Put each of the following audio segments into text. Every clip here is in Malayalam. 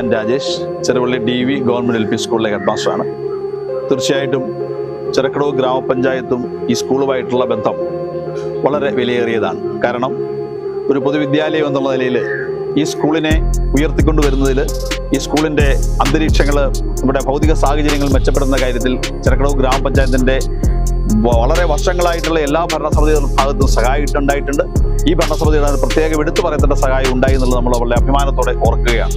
ഞാൻ Rajesh Cherupalli D V government L P സ്കൂളിലെ ഹെഡ് മാസ്റ്ററാണ് തീർച്ചയായിട്ടും ചെറുക്കടവ് ഗ്രാമപഞ്ചായത്തും ഈ സ്കൂളുമായിട്ടുള്ള ബന്ധം വളരെ വിലയേറിയതാണ്. കാരണം ഒരു പൊതുവിദ്യാലയം എന്നുള്ള നിലയിൽ ഈ സ്കൂളിനെ ഉയർത്തിക്കൊണ്ടുവരുന്നതിൽ ഈ സ്കൂളിന്റെ അന്തരീക്ഷങ്ങൾ നമ്മുടെ ഭൗതിക സാഹചര്യങ്ങൾ മെച്ചപ്പെടുന്ന കാര്യത്തിൽ ചെറുക്കടവ് ഗ്രാമപഞ്ചായത്തിന്റെ വളരെ വർഷങ്ങളായിട്ടുള്ള എല്ലാ ഭരണസമിതികളുടെ ഭാഗത്തും സഹായിട്ടുണ്ടായിട്ടുണ്ട് ഈ ഭരണസമിതിയുടെ പ്രത്യേകം എടുത്തു പറയത്തേണ്ട സഹായം ഉണ്ടായി എന്നുള്ളത് നമ്മൾ വളരെ അഭിമാനത്തോടെ ഓർക്കുകയാണ്.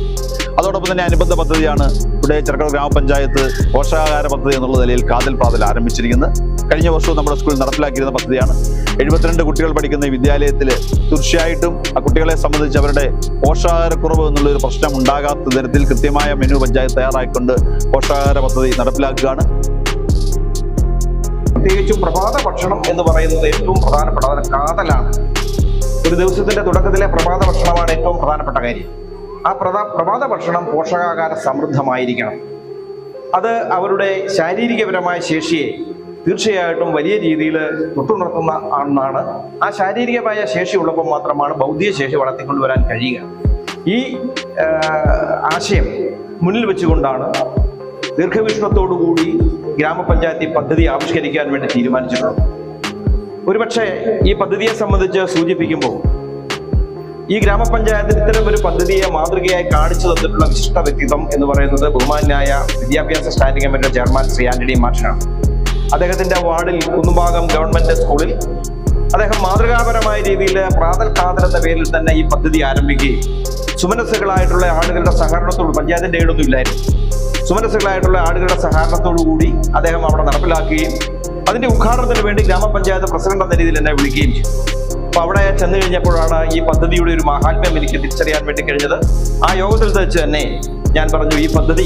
അതോടൊപ്പം തന്നെ അനുബന്ധ പദ്ധതിയാണ് ഇവിടെ ചെറുക്കട ഗ്രാമപഞ്ചായത്ത് പോഷകാഹാര പദ്ധതി എന്നുള്ള നിലയിൽ കാതൽ പാതൽ ആരംഭിച്ചിരിക്കുന്നത്. കഴിഞ്ഞ വർഷവും നമ്മുടെ സ്കൂളിൽ നടപ്പിലാക്കിയിരുന്ന പദ്ധതിയാണ്. എഴുപത്തിരണ്ട് കുട്ടികൾ പഠിക്കുന്ന വിദ്യാലയത്തിൽ തീർച്ചയായിട്ടും ആ കുട്ടികളെ സംബന്ധിച്ച് അവരുടെ പോഷകാഹാരക്കുറവ് എന്നുള്ളൊരു പ്രശ്നം ഉണ്ടാകാത്ത തരത്തിൽ കൃത്യമായ മെനു പഞ്ചായത്ത് തയ്യാറായിക്കൊണ്ട് പോഷകാഹാര പദ്ധതി നടപ്പിലാക്കുകയാണ്. പ്രത്യേകിച്ചും പ്രഭാത ഭക്ഷണം എന്ന് പറയുന്നത് ഏറ്റവും പ്രധാനപ്പെട്ട കാതലാണ്. ഒരു ദിവസത്തിന്റെ തുടക്കത്തിലെ പ്രഭാത ഭക്ഷണമാണ് ഏറ്റവും പ്രധാനപ്പെട്ട കാര്യം. ആ പ്രതാ പ്രഭാത ഭക്ഷണം പോഷകാഹാര സമൃദ്ധമായിരിക്കണം. അത് അവരുടെ ശാരീരികപരമായ ശേഷിയെ തീർച്ചയായിട്ടും വലിയ രീതിയിൽ തൊട്ടുണർത്തുന്ന ആണെന്നാണ്. ആ ശാരീരികമായ ശേഷി ഉള്ളപ്പോൾ മാത്രമാണ് ബൗദ്ധിക ശേഷി വളർത്തിക്കൊണ്ടുവരാൻ കഴിയുക. ഈ ആശയം മുന്നിൽ വെച്ചുകൊണ്ടാണ് ദീർഘവീക്ഷണത്തോടുകൂടി ഗ്രാമപഞ്ചായത്ത് പദ്ധതി ആവിഷ്കരിക്കാൻ വേണ്ടി തീരുമാനിച്ചിട്ടുള്ളത്. ഒരുപക്ഷെ ഈ പദ്ധതിയെ സംബന്ധിച്ച് സൂചിപ്പിക്കുമ്പോൾ ഈ ഗ്രാമപഞ്ചായത്തിൽ ഇത്തരം ഒരു പദ്ധതിയെ മാതൃകയായി കാണിച്ചു തന്നിട്ടുള്ള വിശിഷ്ട വ്യക്തിത്വം എന്ന് പറയുന്നത് ബഹുമാനായ വിദ്യാഭ്യാസ standing committee chairman Shri Antony മാഷനാണ് അദ്ദേഹത്തിന്റെ വാർഡിൽ കുന്നുംഭാഗം ഗവൺമെന്റ് സ്കൂളിൽ അദ്ദേഹം മാതൃകാപരമായ രീതിയിൽ പ്രാതൽ കാതൽ എന്ന പേരിൽ തന്നെ ഈ പദ്ധതി ആരംഭിക്കുകയും സുമനസ്സുകളായിട്ടുള്ള ആളുകളുടെ സഹകരണത്തോട് പഞ്ചായത്തിന്റെ ഏടൊന്നും ഇല്ലായിരുന്നു. സുമനസ്സുകളായിട്ടുള്ള ആളുകളുടെ സഹകരണത്തോടു കൂടി അദ്ദേഹം അവിടെ നടപ്പിലാക്കുകയും അതിന്റെ ഉദ്ഘാടനത്തിന് വേണ്ടി ഗ്രാമപഞ്ചായത്ത് പ്രസിഡന്റ് എന്ന രീതിയിൽ എന്നെ വിളിക്കുകയും ചെയ്തു. അപ്പൊ അവിടെ ചെന്ന് കഴിഞ്ഞപ്പോഴാണ് ഈ പദ്ധതിയുടെ ഒരു മഹാത്മ്യം എനിക്ക് തിരിച്ചറിയാൻ വേണ്ടി കഴിഞ്ഞത്. ആ യോഗത്തിൽ വെച്ച് തന്നെ ഞാൻ പറഞ്ഞു ഈ പദ്ധതി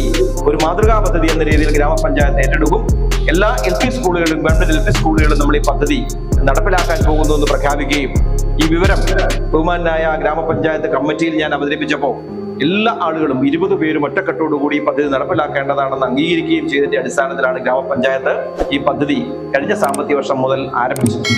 ഒരു മാതൃകാ പദ്ധതി എന്ന രീതിയിൽ ഗ്രാമപഞ്ചായത്ത് ഏറ്റെടുക്കും. എല്ലാ എൽ പി സ്കൂളുകളിലും ഗവൺമെന്റ് എൽ പി സ്കൂളുകളിലും നമ്മൾ ഈ പദ്ധതി നടപ്പിലാക്കാൻ പോകുന്നു എന്ന് പ്രഖ്യാപിക്കുകയും ഈ വിവരം ബഹുമാനായ ഗ്രാമപഞ്ചായത്ത് കമ്മിറ്റിയിൽ ഞാൻ അവതരിപ്പിച്ചപ്പോൾ എല്ലാ ആളുകളും ഇരുപത് പേരും ഒറ്റക്കെട്ടോടുകൂടി ഈ പദ്ധതി നടപ്പിലാക്കേണ്ടതാണെന്ന് അംഗീകരിക്കുകയും ചെയ്തതിന്റെ അടിസ്ഥാനത്തിലാണ് ഗ്രാമപഞ്ചായത്ത് ഈ പദ്ധതി കഴിഞ്ഞ സാമ്പത്തിക വർഷം മുതൽ ആരംഭിച്ചത്.